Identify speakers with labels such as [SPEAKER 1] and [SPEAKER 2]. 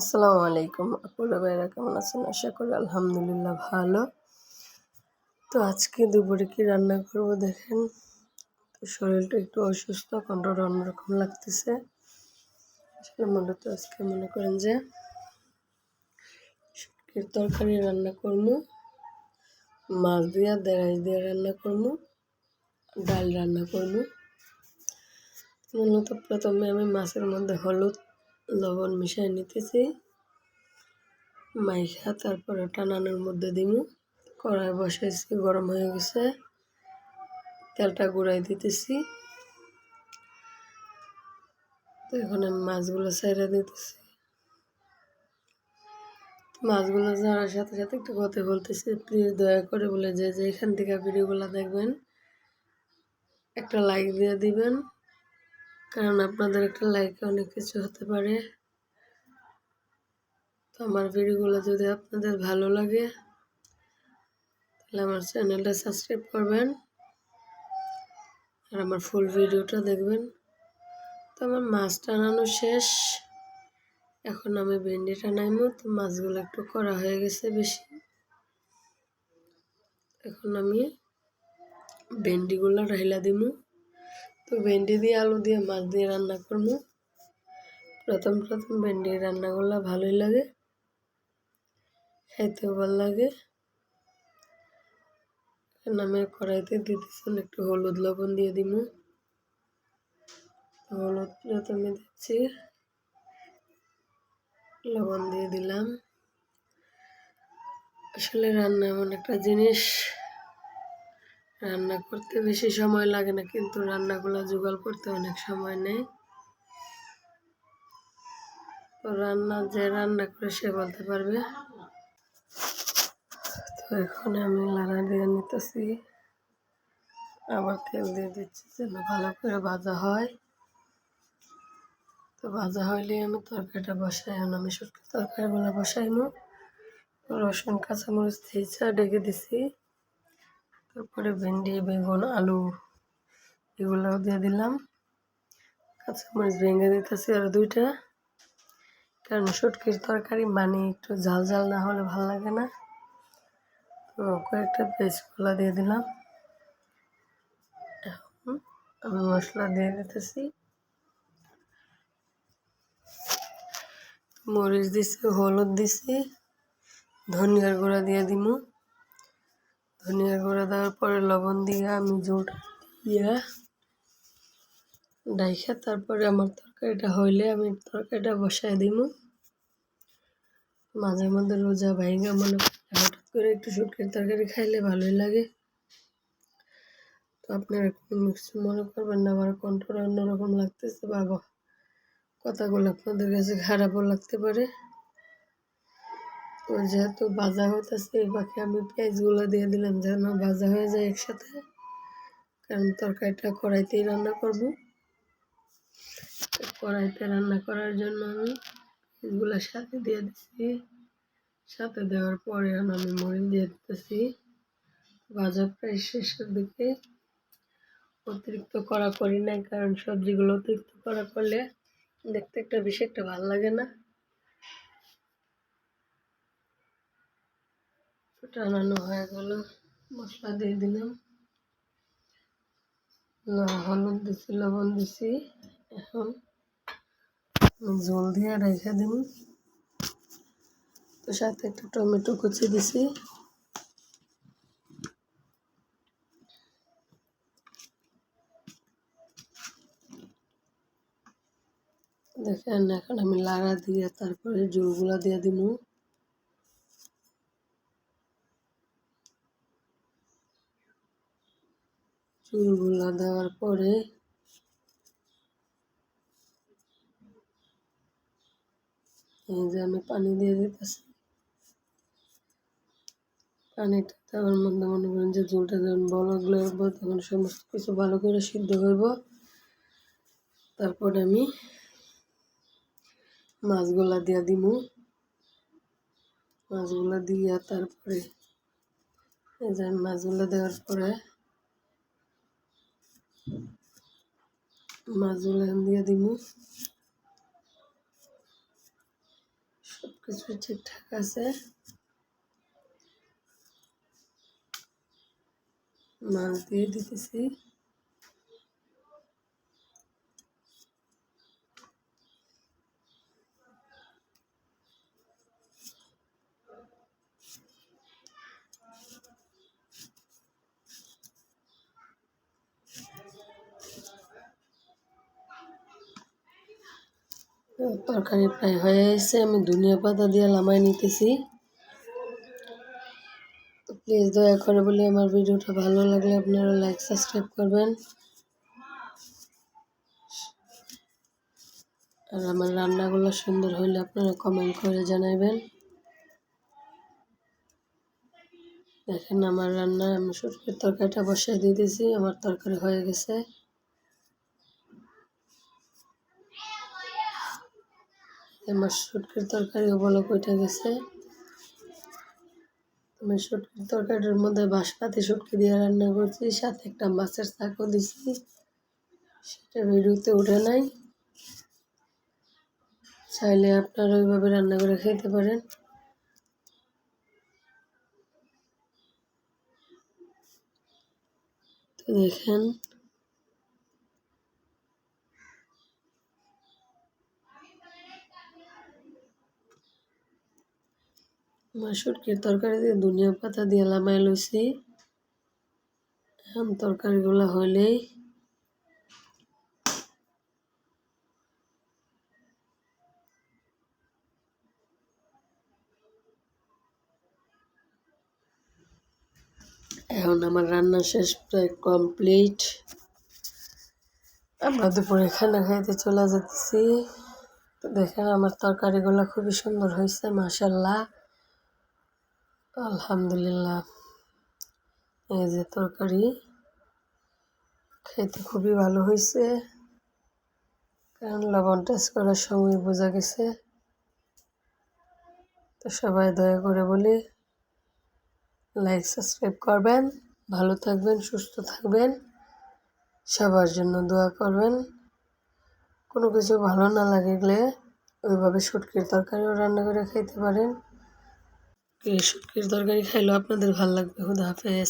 [SPEAKER 1] আসসালামু আলাইকুম। আপুরা ভাইরা কেমন আছেন? আশা করি আলহামদুলিল্লাহ ভালো। তো আজকে দুপুরে কি রান্না করব দেখেন। তো শরীরটা একটু অসুস্থ কণ্ঠটা অন্যরকম লাগতেছে। আসলে মূলত আজকে মনে করেন যে তরকারি রান্না করব, মাছ দিয়া দেড়াইশ দিয়ে রান্না করব, ডাল রান্না করব। মূলত প্রথমে আমি মাছের মধ্যে হলুদ লবণ মিশিয়ে নিতেছি। মাইখা তারপরে টানানোর মধ্যে দিব। কড়াই বসাইছি, গরম হয়ে গেছে। তেলটা গুঁড়াই দিতেছি। তো এখন আমি মাছগুলো সাইডে দিতেছি। মাছগুলো যাওয়ার সাথে সাথে একটু কথা বলতেছি প্লিজ দয়া করে বলে যে যে এখান থেকে ভিডিওগুলো দেখবেন, একটা লাইক দিয়ে দিবেন। কারণ আপনাদের একটা লাইকে অনেক কিছু হতে পারে। তো আমার ভিডিওগুলো যদি আপনাদের ভালো লাগে, তাহলে আমার চ্যানেলটা সাবস্ক্রাইব করবেন। আর আমার ফুল ভিডিওটা দেখবেন। তো আমার মাছ টানানো শেষ। এখন আমি ভেন্ডি টানাইমো, তো মাছগুলো একটু করা হয়ে গেছে বেশি। এখন আমি ভেন্ডিগুলো ঢাইলা দিমু। তো ভেন্ডি দিয়ে আলু দিয়ে মাছ দিয়ে রান্না করব। প্রথম প্রথম ভেন্ডি রান্নাগুলো ভালোই লাগে, খাইতেও ভালো লাগে। আমি কড়াইতে দিতেছেন একটু হলুদ লবণ দিয়ে দিব। হলুদ প্রথমে দিচ্ছি, লবণ দিয়ে দিলাম। আসলে রান্না এমন একটা জিনিস রান্না করতে বেশি সময় লাগে না, কিন্তু রান্নাগুলো জোগাড় করতে অনেক সময় নেয়। তো রান্না, যে রান্না করে সে বলতে পারবে। তো এখন আমি লাড়া দিয়ে নিতেছি। আবার তেল দিয়ে দিচ্ছি যেন ভালো করে ভাজা হয়। তো ভাজা হইলে আমি তরকারিটা বসাই আমি শুটকি তরকারিগুলো বসাই বসাইমু। রসুন, কাঁচামরিচ থেঁচা ডেকে দিছি। তারপরে ভেন্ডি, বেগুন, আলু এগুলোও দিয়ে দিলাম। কাঁচামরিচ ভেঙে দিতেছি আর দুইটা। কারণ শুটকির তরকারি মানে একটু ঝাল ঝাল না হলে ভালো লাগে না। তো কয়েকটা পেস্টগুলো দিয়ে দিলাম। আমি মশলা দিয়ে দিতেছি। মরিচ দিছি, হলুদ দিছি, ধনিয়ার গুঁড়া দিয়ে দিমু। ধনিয়ার গুঁড়া দেওয়ার পরে লবণ দিয়ে আমি জোট দিয়ে ডাইখা, তারপরে আমার তরকারিটা হইলে আমি তরকারিটা বসাই দিব মাঝে মধ্যে রোজা ভাইঙ্গা মনে হঠাৎ করে একটু শুটকির তরকারি খাইলে ভালোই লাগে। তো আপনারা কিছু মনে করবেন না, আমার কণ্ঠটা অন্যরকম লাগতেছে, বাবা। কথাগুলো আপনাদের কাছে খারাপও লাগতে পারে। তো যেহেতু ভাজা হইতেছে পাখি আমি পেঁয়াজগুলো দিয়ে দিলাম, যেন ভাজা হয়ে যায় একসাথে। কারণ তরকারিটা কড়াইতেই রান্না করব। কড়াইতে রান্না করার জন্য আমি এগুলো সাথে দিয়ে দিচ্ছি। সাথে দেওয়ার পরে আমি মরিচ দিয়ে দিতেছি। ভাজা প্রায় শেষের দিকে। অতিরিক্ত করা করি না কারণ সবজিগুলো অতিরিক্ত করা করলে দেখতে একটা বেশি একটা ভালো লাগে না। টানানো হয়ে গেল। মশলা দিয়ে দিলাম। হলুদ দিছি, লবণ দিছি। এখন জল দিয়ে রেখে দিন তো সাথে একটু টমেটো কুচি দিছি। দেখেন, এখন আমি লাড়া দিয়ে তারপরে জোরগুলা দিয়ে দিব। চুলগুলা দেওয়ার পরে এই যে আমি পানি দিয়ে দিতেছি। পানিটা দেওয়ার মধ্যে মনে করেন যে ঝোলটা যখন বলকগুলো হইব তখন সমস্ত কিছু ভালো করে সিদ্ধ হইব তারপরে আমি মাছগুলা দিয়া দিব। মাছগুলা দিয়া তারপরে এই যে মাছগুলা দেওয়ার পরে মাছগুলো দিয়ে দিব কিছু ঠিকঠাক আছে। মাছ দিয়ে দিতেছি। তরকারি প্রায় হয়ে গেছে, আমি ধনিয়া পাতা দিয়ে লামাই নিতেছি। প্লিজ দয়া করে বলি আমার ভিডিওটা ভালো লাগলে আপনারা লাইক সাবস্ক্রাইব করবেন। আর আমার রান্নাগুলো সুন্দর হলে আপনারা কমেন্ট করে জানাবেন দেখেন আমার রান্না আমি শুটকির তরকারিটা বসিয়ে দিয়ে দিয়েছি আমার তরকারি হয়ে গেছে। আমার শুটকির তরকারিও বলো কইটা গেছে। আমি শুটকির তরকারির মধ্যে বাঁশপাতি শুটকি দিয়ে রান্না করছি, সাথে একটা মাছের চাকও দিছি। সেটা ভিডিওতে উঠে নাই। চাইলে আপনারা ওইভাবে রান্না করে খেতে পারেন। তো দেখেন মাসুরকির তরকারি দিয়ে ধনিয়া পাতা দিয়ে লামাই লইছি। এখন তরকারিগুলো হইলেই এখন আমার রান্না শেষ প্রায় কমপ্লিট। আমরা দুপুরে খানা খাইতে চলে যেতেছি তো দেখেন আমার তরকারিগুলো খুবই সুন্দর হয়েছে মাসাল্লাহ আলহামদুলিল্লাহ। এই যে তরকারি খেতে খুবই ভালো হয়েছে। কারণ লবণ টেস্ট করার সময় বোঝা গেছে। তো সবাই দয়া করে বলি লাইক সাবস্ক্রাইব করবেন, ভালো থাকবেন, সুস্থ থাকবেন, সবার জন্য দোয়া করবেন। কোনো কিছু ভালো না লাগলে ওইভাবে শুটকির তরকারিও রান্না করে খেতে পারেন। এই শুটকির তরকারি খাইলেও আপনাদের ভালো লাগবে। খুদা হাফেজ।